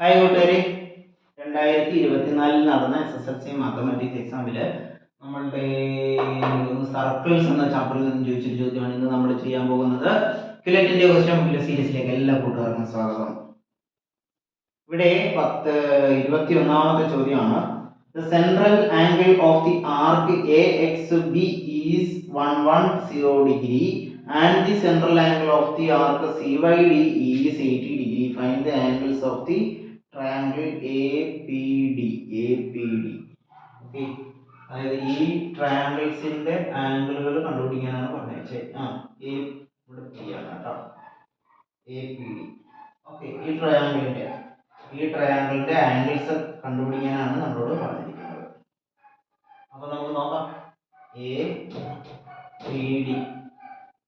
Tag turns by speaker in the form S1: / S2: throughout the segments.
S1: Hi കൂട്ടുകാരെ. രണ്ടായിരത്തി ഇരുപത്തിനാലിൽ നടന്ന S S L C mathematics എക്സാമിൽ നമ്മളുടെ സർക്കിൾസ് എന്ന ചാപ്റ്ററിൽ നിന്ന് ചോദിച്ചൊരു ചോദ്യമാണ് ഇന്ന് നമ്മൾ ചെയ്യാൻ പോകുന്നത്. കിലറ്റിന്റെ ക്വസ്റ്റ്യൻ ബുക്കിലെ സീരീസിലേക്ക് എല്ലാ കൂട്ടുകാർക്കും സ്വാഗതം. ഇവിടെ പത്ത് ഇരുപത്തി ഒന്നാമത്തെ ചോദ്യമാണ്. The central angle of the arc A X B is one one zero degree and the central angle of the arc CYD is 80 of Find the A P D A P D okay അതായത് ഈ ട്രയാങ്കിൾസിന്റെ ആംഗിളുകൾ കണ്ടുപിടിക്കാനാണ് പറഞ്ഞത്. ആ A ഇവിടെ P ആണ് കേട്ടോ. A P D okay ഈ ട്രയാങ്കിളിന്റെ ഈ ട്രയാങ്കിളിന്റെ ആംഗിൾസ് കണ്ടുപിടിക്കാനാണ് നമ്മളോട് പറഞ്ഞിരിക്കുന്നത്. അപ്പൊ നമുക്ക് നോക്കാം. A P D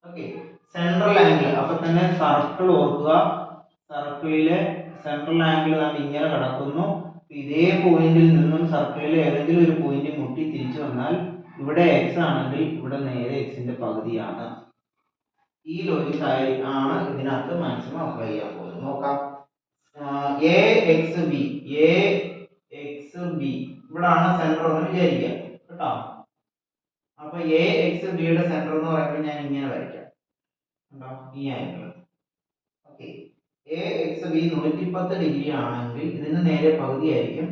S1: okay central angle അപ്പൊ തന്നെ സർക്കിൾ ഓർക്കുക. സർക്കിളിലെ സെൻട്രൽ ആംഗിൾ നാം ഇങ്ങനെ കടക്കുന്നു. ഇതേ പോയിന്റിൽ നിന്നും സർക്കിളിലെ ഏതെങ്കിലും ഒരു പോയിന്റ് മുട്ടി തിരിച്ചു വന്നാൽ ഇവിടെ എക്സ് ആണെങ്കിൽ ഇവിടെ നേരെ എക്സിന്റെ പകുതിയാണ്. ഈ ലോജിക് ആയി ആണ് ഇതിനകത്ത് മാക്സിമം അപ്ലൈ ചെയ്യാൻ പോകുന്നത് നോക്കാം. A X B A X B ഇവിടാണ് സെന്റർ എന്ന് വിചാരിക്കുക. കേട്ടോ? അപ്പൊ എ എക്സ് ബിയുടെ സെന്റർ എന്ന് പറയുമ്പോൾ ഞാൻ ഇങ്ങനെ വരയ്ക്കാം. കണ്ടോ? ഈ angle okay A X B നൂറ്റിപ്പത്ത് ഡിഗ്രി ആണെങ്കിൽ ഇതിന് നേരെ പകുതി ആയിരിക്കും.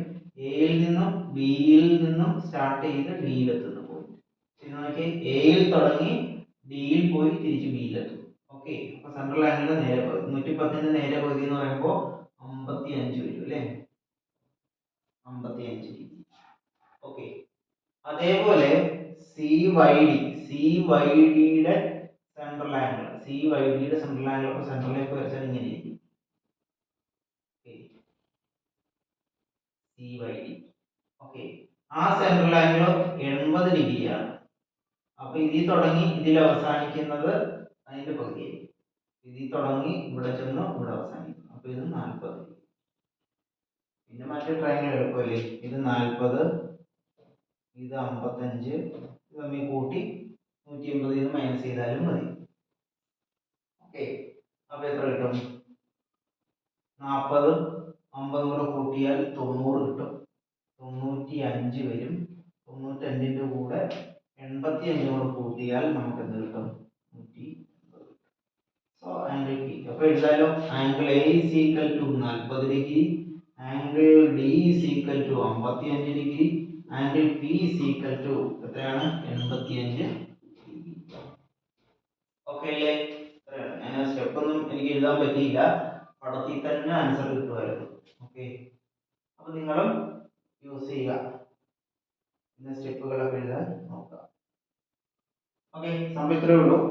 S1: എയിൽ നിന്നും ബിയിൽ നിന്നും സ്റ്റാർട്ട് ചെയ്ത് ഡിയിലെത്തുന്ന പോയിന്റ് പിന്നെ നോക്കി എയിൽ തുടങ്ങി ഡിയിൽ പോയി തിരിച്ച് ബിയിലെത്തും ഓക്കെ അപ്പൊ സെൻട്രൽ ആംഗിളിന്റെ നേരെ പകുതി നൂറ്റി പത്തിന്റെ നേരെ പകുതി എന്ന് പറയുമ്പോൾ അമ്പത്തി അഞ്ച് വരും അല്ലേ? അമ്പത്തി അഞ്ച് ഡിഗ്രി ഓക്കെ അതേപോലെ C Y D C Y ഡിയുടെ സെൻട്രൽ ആംഗിൾ സി വൈ ഡിയുടെ സെൻട്രൽ ആംഗിൾ അപ്പോൾ സെൻട്രലിലേക്ക് വരച്ചാൽ ഇങ്ങനെ ഇരിക്കും. സി വൈ ഡി ഓക്കെ ആ സെൻട്രൽ ആംഗിൾ എൺപത് ഡിഗ്രിയാണ് അപ്പൊ ഇതിൽ തുടങ്ങി ഇതിൽ അവസാനിക്കുന്നത് അതിന്റെ പകുതിയായിരിക്കും ഇതിൽ തുടങ്ങി ഇവിടെ ചെന്ന് ഇവിടെ അവസാനിക്കും അപ്പൊ ഇത് നാൽപ്പത് പിന്നെ മറ്റേ ട്രയാങ്കിൾ എടുക്കുമല്ലേ ഇത് നാൽപ്പത് ഇത് അമ്പത്തഞ്ച് ഇത് തമ്മിൽ കൂട്ടി നൂറ്റി എൺപത് ഇത് മൈനസ് ചെയ്താലും മതി. ഓക്കെ അപ്പൊ എത്ര കിട്ടും? നാൽപ്പത്. അമ്പതും കൂടെ കൂട്ടിയാൽ തൊണ്ണൂറ് കിട്ടും. തൊണ്ണൂറ്റി അഞ്ച് വരും. തൊണ്ണൂറ്റഞ്ചിന്റെ കൂടെ എൺപത്തി അഞ്ചും കൂടെ കൂട്ടിയാൽ നമുക്ക് എന്ത് കിട്ടും? നൂറ്റി സോ ആംഗിൾ പി അപ്പോൾ എഴുതാലോ? Angle A is equal to നാൽപ്പത് degree. Angle D is equal to അമ്പത്തി അഞ്ച് degree. Angle P is equal to എത്രയാണ്? എൺപത്തി അഞ്ച് ഓക്കെ അല്ലേ. ഞാൻ സ്റ്റെപ്പ് ഒന്നും എനിക്ക് എഴുതാൻ പറ്റിയില്ല. പടത്തിൽ തന്നെ ആൻസർ കിട്ടുമായിരുന്നു. ഓക്കെ അപ്പൊ നിങ്ങളും യൂസ് ചെയ്യുക. പിന്നെ സ്റ്റെപ്പുകളൊക്കെ എഴുതാൻ നോക്കുക. ഓക്കെ സംഭവം ഉള്ളൂ.